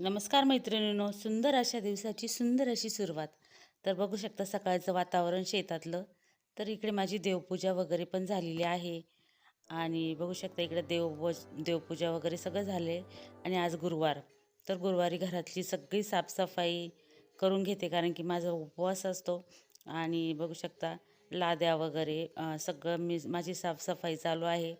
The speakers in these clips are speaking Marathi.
नमस्कार मैत्रिणींनो सुंदर अशा दिवसाची सुंदर अशी सुरुवात. तर बघू शकता सकाळचं वातावरण शेतातलं. तर इकडे माझी देवपूजा वगैरे पण झालेली आहे. आणि बघू शकता इकडे देव देवपूजा वगैरे सगळं झाले आणि आज गुरुवार. तर गुरुवारी घरातली सगळी साफसफाई करून घेते कारण की माझा उपवास असतो. आणि बघू शकता लाद्या वगैरे सगळं मी माझी साफसफाई चालू आहे.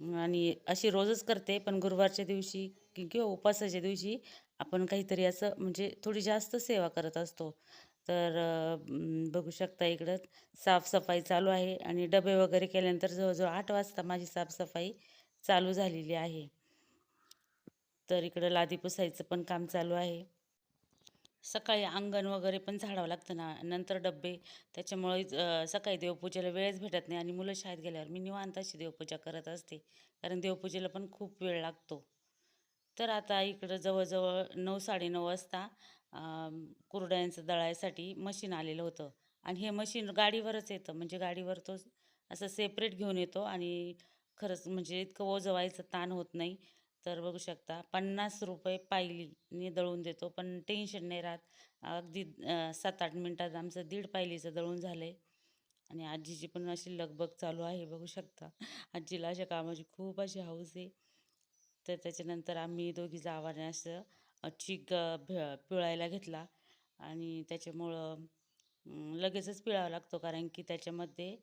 आणि अशी रोजच करते पण गुरुवारच्या दिवशी किंवा उपवासाच्या दिवशी आपण काहीतरी असं म्हणजे थोडी जास्त सेवा करत असतो. तर बघू शकता इकडं साफसफाई चालू आहे आणि डबे वगैरे केल्यानंतर जवळजवळ आठ वाजता माझी साफसफाई चालू झालेली आहे. तर इकडं लादी पुसायचं पण काम चालू आहे. सकाळी अंगण वगैरे पण झाडावं लागतं ना नंतर डबे. त्याच्यामुळे सकाळी देवपूजेला वेळच भेटत नाही आणि मुलं शाळेत गेल्यावर मी निवांत अशी देवपूजा करत असते. कारण देवपूजेला पण खूप वेळ लागतो. तर आता इकडं जवळजवळ नऊ साडेनऊ वाजता कुरड्यांचं दळायसाठी मशीन आलेलं होतं. आणि हे मशीन गाडीवरच येतं. म्हणजे गाडीवर तो असं सेपरेट घेऊन येतो आणि खरंच म्हणजे इतकं ओझं व्हायचं ताण होत नाही. तर बघू शकता पन्नास रुपये पायलीने दळून देतो. पण टेन्शन नाही राहत. अगदी सात आठ मिनटात आमचं दीड पायलीचं दळून झालं आहे आणि आजीची पण अशी लगबग चालू आहे बघू शकता. आजीला अशा कामाची खूप अशी हौस आहे. तर त्याच्यानंतर आम्ही दोघी जावाने असं चिक चीक पिळायला घेतला. आणि त्याच्यामुळं लगेचच पिळावा लागतो कारण की त्याच्यामध्ये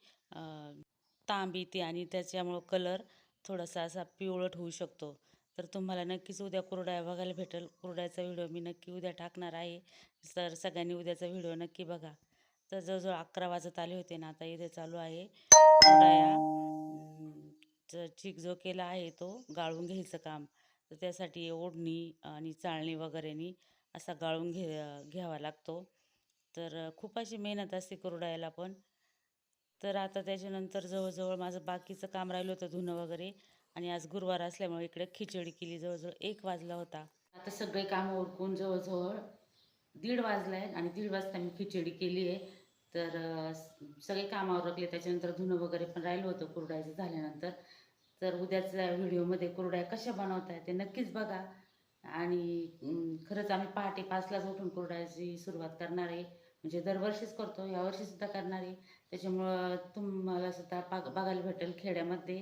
तांब येते आणि त्याच्यामुळं कलर थोडासा असा पिवळट होऊ शकतो. तर तुम्हाला नक्कीच उद्या कुरडया बघायला भेटेल. कुरड्याचा व्हिडिओ मी नक्की उद्या टाकणार आहे. तर सगळ्यांनी उद्याचा व्हिडिओ नक्की बघा. तर जवळजवळ अकरा वाजत आले होते ना आता इथे चालू आहे. कुरडया. चीक जो केला आहे तो गाळून घ्यायचं काम. तर त्यासाठी ओढणी आणि चाळणी वगैरेनी असा गाळून घे घ्यावा लागतो. तर खूप अशी मेहनत असते कुरडायला पण. तर आता त्याच्यानंतर जवळजवळ माझं बाकीचं काम राहिलं होतं धुणं वगैरे. आणि आज गुरुवार असल्यामुळे इकडे खिचडी केली जवळजवळ एक वाजला होता. आता सगळे कामं उरकून जवळजवळ दीड वाजला आहे आणि दीड वाजता मी खिचडी केली आहे. तर सगळे कामावर रखले त्याच्यानंतर धुणं वगैरे पण राहिलं होतं कुरडायचं झाल्यानंतर. तर उद्याच्या व्हिडिओमध्ये कुरड्या कशा बनवताय ते नक्कीच बघा. आणि खरंच आम्ही पहाटे पाचलाच उठून कुरडायची सुरुवात करणार. आहे म्हणजे दरवर्षीच करतो यावर्षीसुद्धा करणार. आहे त्याच्यामुळं तुम्हाला सुद्धा पाग बघायला भेटेल खेड्यामध्ये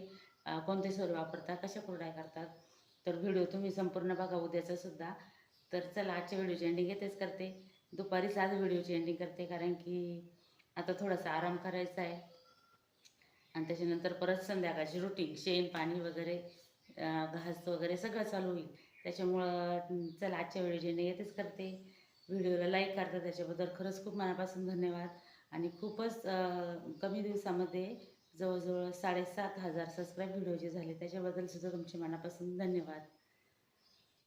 कोणते सर वापरतात कशा कुरड्या करतात. तर व्हिडिओ तुम्ही संपूर्ण बघा उद्याचा सुद्धा. तर चला आजच्या व्हिडिओची एंडिंग येतेच करते. दुपारीच आज व्हिडिओची एंडिंग करते कारण की आता थोडासा आराम करायचा आहे. आणि त्याच्यानंतर परत संध्याकाळची रुटीन शेण पाणी वगैरे घास वगैरे सगळं चालू होईल. त्याच्यामुळं चला आजच्या व्हिडिओची एंडिंग येतेच करते. व्हिडिओला लाईक करता त्याच्याबद्दल खरंच खूप मनापासून धन्यवाद. आणि खूपच कमी दिवसामध्ये जवळजवळ साडेसात हजार सबस्क्राईब व्हिडिओ जे झाले त्याच्याबद्दल सुद्धा तुमचे मनापासून धन्यवाद.